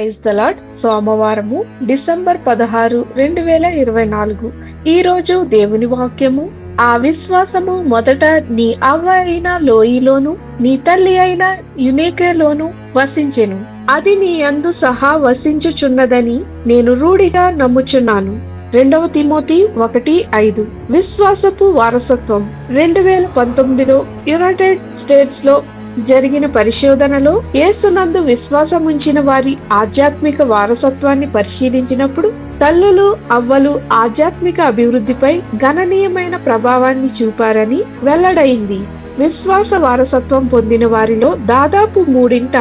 Praise the Lord సోమవారము December పదహారు రెండు వేల ఇరవై నాలుగు. ఈ రోజు దేవుని వాక్యము. ఆ విశ్వాసము మొదట నీ అవ్వ అయిన లోయిలోను నీ తల్లి అయిన యునేకేలోను వసించెను. అది నీ అందు సహా వసించుచున్నదని నేను రూఢిగా నమ్ముచున్నాను. రెండవ తిమోతి ఒకటి ఐదు. విశ్వాసపు వారసత్వం. రెండు వేల పంతొమ్మిదిలో యునైటెడ్ స్టేట్స్లో జరిగిన పరిశోధనలో యేసునందు విశ్వాసం ఉంచిన వారి ఆధ్యాత్మిక వారసత్వాన్ని పరిశీలించినప్పుడు తల్లులు అవ్వలు ఆధ్యాత్మిక అభివృద్ధిపై గణనీయమైన ప్రభావాన్ని చూపారని వెల్లడైంది. విశ్వాస వారసత్వం పొందిన వారిలో దాదాపు మూడింట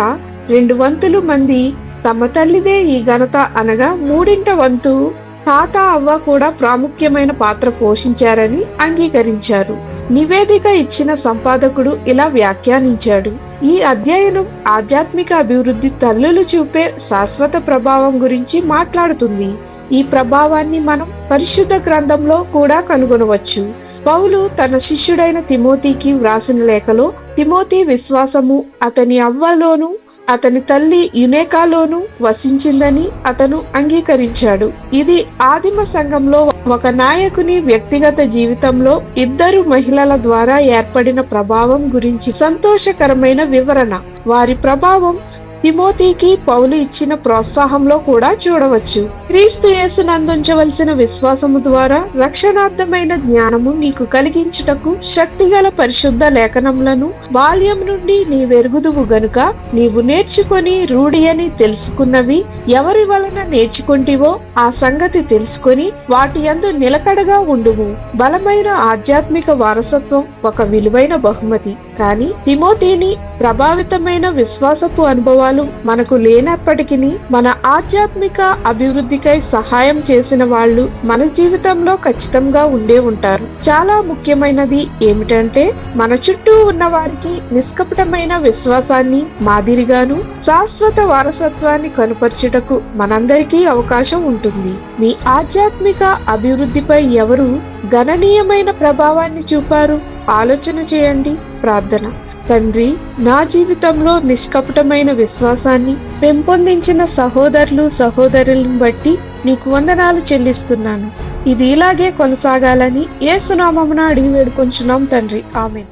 రెండు వంతులు మంది తమ తల్లిదే ఈ ఘనత అనగా మూడింట వంతు తాత అవ్వ కూడా ప్రాముఖ్యమైన పాత్ర పోషించారని అంగీకరించారు. నివేదిక ఇచ్చిన సంపాదకుడు ఇలా వ్యాఖ్యానించాడు. ఈ అధ్యయనం ఆధ్యాత్మిక అభివృద్ధి తల్లులు చూపే శాశ్వత ప్రభావం గురించి మాట్లాడుతుంది. ఈ ప్రభావాన్ని మనం పరిశుద్ధ గ్రంథంలో కూడా కనుగొనవచ్చు. పౌలు తన శిష్యుడైన తిమోతికి వ్రాసిన లేఖలో తిమోతి విశ్వాసము అతని అవ్వలోను అతని తల్లి యునేకాలోను వసించిందని అతను అంగీకరించాడు. ఇది ఆదిమ సంఘంలో ఒక నాయకుని వ్యక్తిగత జీవితంలో ఇద్దరు మహిళల ద్వారా ఏర్పడిన ప్రభావం గురించి సంతోషకరమైన వివరణ. వారి ప్రభావం తిమోతికి పౌలు ఇచ్చిన ప్రోత్సాహంలో కూడా చూడవచ్చు. క్రీస్తు యేసునందుంచవలసిన విశ్వాసము ద్వారా రక్షణార్థమైన జ్ఞానము నీకు కలిగించుటకు శక్తిగల పరిశుద్ధ లేఖనములను బాల్యం నుండి నీ వెరుగుదువు గనుక నీవు నేర్చుకొని రూఢి అని తెలుసుకున్నవి ఎవరి వలన నేర్చుకుంటివో ఆ సంగతి తెలుసుకొని వాటి యందు నిలకడగా ఉండుము. బలమైన ఆధ్యాత్మిక వారసత్వం ఒక విలువైన బహుమతి. కానీ తిమోతిని ప్రభావితమైన విశ్వాసపు అనుభవాలు మనకు లేనప్పటికీ మన ఆధ్యాత్మిక అభివృద్ధికై సహాయం చేసిన వాళ్ళు మన జీవితంలో ఖచ్చితంగా ఉండే ఉంటారు. చాలా ముఖ్యమైనది ఏమిటంటే మన చుట్టూ ఉన్న వారికి నిష్కపటమైన విశ్వాసాన్ని మాదిరిగాను శాశ్వత వారసత్వాన్ని కనుపరచుటకు మనందరికీ అవకాశం ఉంటుంది. మీ ఆధ్యాత్మిక అభివృద్ధిపై ఎవరు గణనీయమైన ప్రభావాన్ని చూపారు? ఆలోచన చేయండి ప్రార్థన. తండ్రి నా జీవితంలో నిష్కపటమైన విశ్వాసాన్ని పెంపొందించిన సహోదరులు సహోదరులను బట్టి నీకు వందనాలు చెల్లిస్తున్నాను. ఇది ఇలాగే కొనసాగాలని ఏ సునామమున అడిగి వేడుకొంచున్నాం తండ్రి. ఆమెన్.